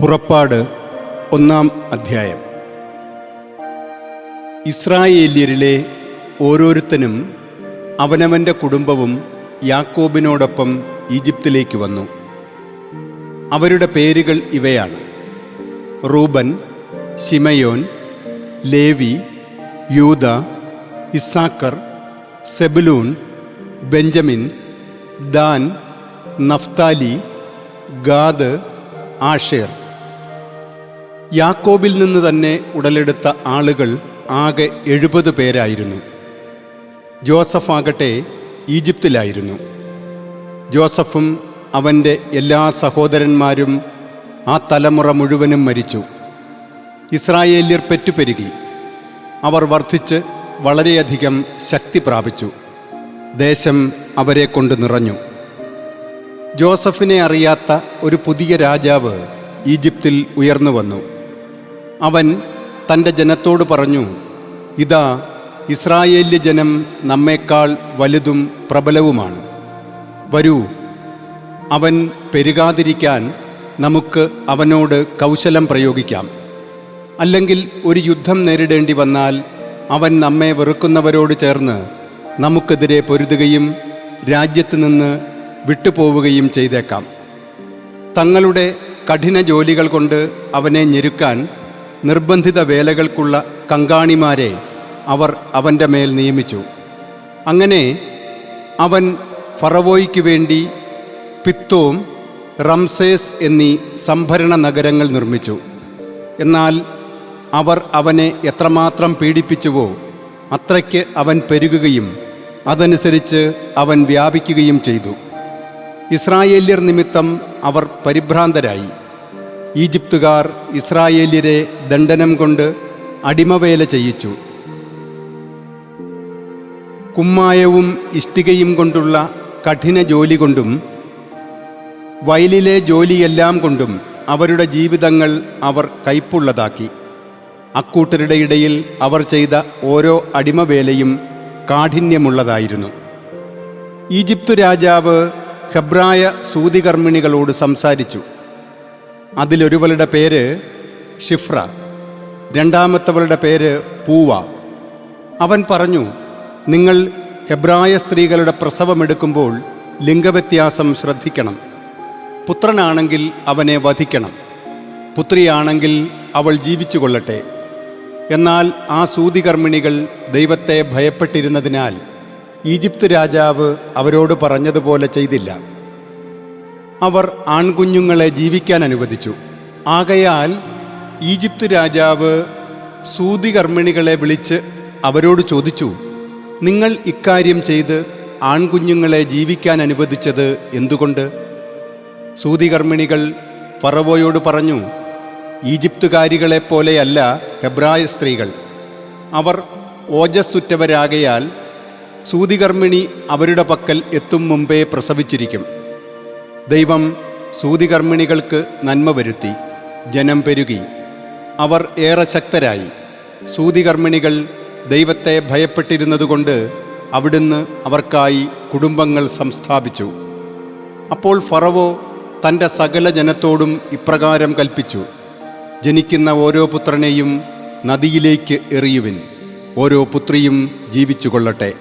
പുറപ്പാട് ഒന്നാം അധ്യായം. ഇസ്രായേല്യരിലെ ഓരോരുത്തനും അവനവന്റെ കുടുംബവും യാക്കോബിനോടൊപ്പം ഈജിപ്തിലേക്ക് വന്നു. അവരുടെ പേരുകൾ ഇവയാണ്. Reuben Simeon Levi Judah Issachar Zebulun Benjamin Dan Naphtali Gad Asher. യാക്കോബിൽ നിന്ന് തന്നെ ഉടലെടുത്ത ആളുകൾ ആകെ എഴുപത് പേരായിരുന്നു. ജോസഫ് ആകട്ടെ ഈജിപ്തിലായിരുന്നു. ജോസഫും അവന്റെ എല്ലാ സഹോദരന്മാരും ആ തലമുറ മുഴുവനും മരിച്ചു. ഇസ്രായേല്യർ പെറ്റുപെരുകി. അവർ വർദ്ധിച്ച് വളരെയധികം ശക്തി പ്രാപിച്ചു. ദേശം അവരെ കൊണ്ട് നിറഞ്ഞു. ജോസഫിനെ അറിയാത്ത ഒരു പുതിയ രാജാവ് ഈജിപ്തിൽ ഉയർന്നു വന്നു. അവൻ തന്റെ ജനത്തോട് പറഞ്ഞു ഇതാ ഇസ്രായേല്യ ജനം നമ്മേക്കാൾ വലുതും പ്രബലവുമാണ്. വരൂ അവൻ പെരുകാതിരിക്കാൻ നമുക്ക് അവനോട് കൗശലം പ്രയോഗിക്കാം. അല്ലെങ്കിൽ ഒരു യുദ്ധം നേരിടേണ്ടി വന്നാൽ അവൻ നമ്മെ വെറുക്കുന്നവരോട് ചേർന്ന് നമുക്കെതിരെ പൊരുതുകയും രാജ്യത്ത് നിന്ന് വിട്ടുപോവുകയും ചെയ്തേക്കാം. തങ്ങളുടെ കഠിന ജോലികൾ കൊണ്ട് അവനെ ഞെരുക്കാൻ നിർബന്ധിത വേലകൾക്കുള്ള കങ്കാണിമാരെ അവർ അവന്റെ മേൽ നിയമിച്ചു. അങ്ങനെ അവൻ ഫറവോയ്ക്ക് വേണ്ടി പിത്തോം റംസേസ് എന്നീ സംഭരണ നഗരങ്ങൾ നിർമ്മിച്ചു. എന്നാൽ അവർ അവനെ എത്രമാത്രം പീഡിപ്പിച്ചുവോ അത്രയ്ക്ക് അവൻ പെരുകുകയും അതനുസരിച്ച് അവൻ വ്യാപിക്കുകയും ചെയ്തു. ഇസ്രായേല്യർ നിമിത്തം അവർ പരിഭ്രാന്തരായി. ഈജിപ്തുകാർ ഇസ്രായേല്യരെ ദണ്ഡനം കൊണ്ട് അടിമവേല ചെയ്യിച്ചു. കുമ്മായവും ഇഷ്ടികയും കൊണ്ടുള്ള കഠിന ജോലി കൊണ്ടും വയലിലെ ജോലിയെല്ലാം കൊണ്ടും അവരുടെ ജീവിതങ്ങൾ അവർ കൈപ്പുള്ളതാക്കി അക്കൂട്ടരുടെ ഇടയിൽ അവർ ചെയ്ത ഓരോ അടിമവേലയും കാഠിന്യമുള്ളതായിരുന്നു. ഈജിപ്തു രാജാവ് ഹെബ്രായ സൂതികർമ്മിണികളോട് സംസാരിച്ചു. അതിലൊരുവളുടെ പേര് ഷിഫ്ര. രണ്ടാമത്തവളുടെ പേര് പൂവ. അവൻ പറഞ്ഞു നിങ്ങൾ ഹെബ്രായ സ്ത്രീകളുടെ പ്രസവമെടുക്കുമ്പോൾ ലിംഗവ്യത്യാസം ശ്രദ്ധിക്കണം. പുത്രനാണെങ്കിൽ അവനെ വധിക്കണം. പുത്രിയാണെങ്കിൽ അവൾ ജീവിച്ചു കൊള്ളട്ടെ എന്നാൽ ആ സൂതികർമ്മിണികൾ ദൈവത്തെ ഭയപ്പെട്ടിരുന്നതിനാൽ ഈജിപ്ത് രാജാവ് അവരോട് പറഞ്ഞതുപോലെ ചെയ്തില്ല. അവർ ആൺകുഞ്ഞുങ്ങളെ ജീവിക്കാൻ അനുവദിച്ചു. ആകയാൽ ഈജിപ്ത് രാജാവ് സൂതികർമ്മിണികളെ വിളിച്ച് അവരോട് ചോദിച്ചു നിങ്ങൾ ഇക്കാര്യം ചെയ്ത് ആൺകുഞ്ഞുങ്ങളെ ജീവിക്കാൻ അനുവദിച്ചത് എന്തുകൊണ്ട്? സൂതികർമ്മിണികൾ ഫറവോയോട് പറഞ്ഞു ഈജിപ്തുകാരികളെ പോലെയല്ല ഹെബ്രായ സ്ത്രീകൾ. അവർ ഓജസ്സുറ്റവരാകയാൽ സൂതികർമ്മിണി അവരുടെ പക്കൽ എത്തും മുമ്പേ പ്രസവിച്ചിരിക്കും. ദൈവം സൂതികർമ്മിണികൾക്ക് നന്മ വരുത്തി ജനം പെരുകി. അവർ ഏറെ ശക്തരായി. സൂതികർമ്മിണികൾ ദൈവത്തെ ഭയപ്പെട്ടിരുന്നതുകൊണ്ട് അവിടുന്ന് അവർക്കായി കുടുംബങ്ങൾ സംസ്ഥാപിച്ചു. അപ്പോൾ ഫറവോ തന്റെ സകല ജനത്തോടും ഇപ്രകാരം കൽപ്പിച്ചു. ജനിക്കുന്ന ഓരോ പുത്രനെയും നദിയിലേക്ക് എറിയുവിൻ. ഓരോ പുത്രിയും ജീവിച്ചു കൊള്ളട്ടെ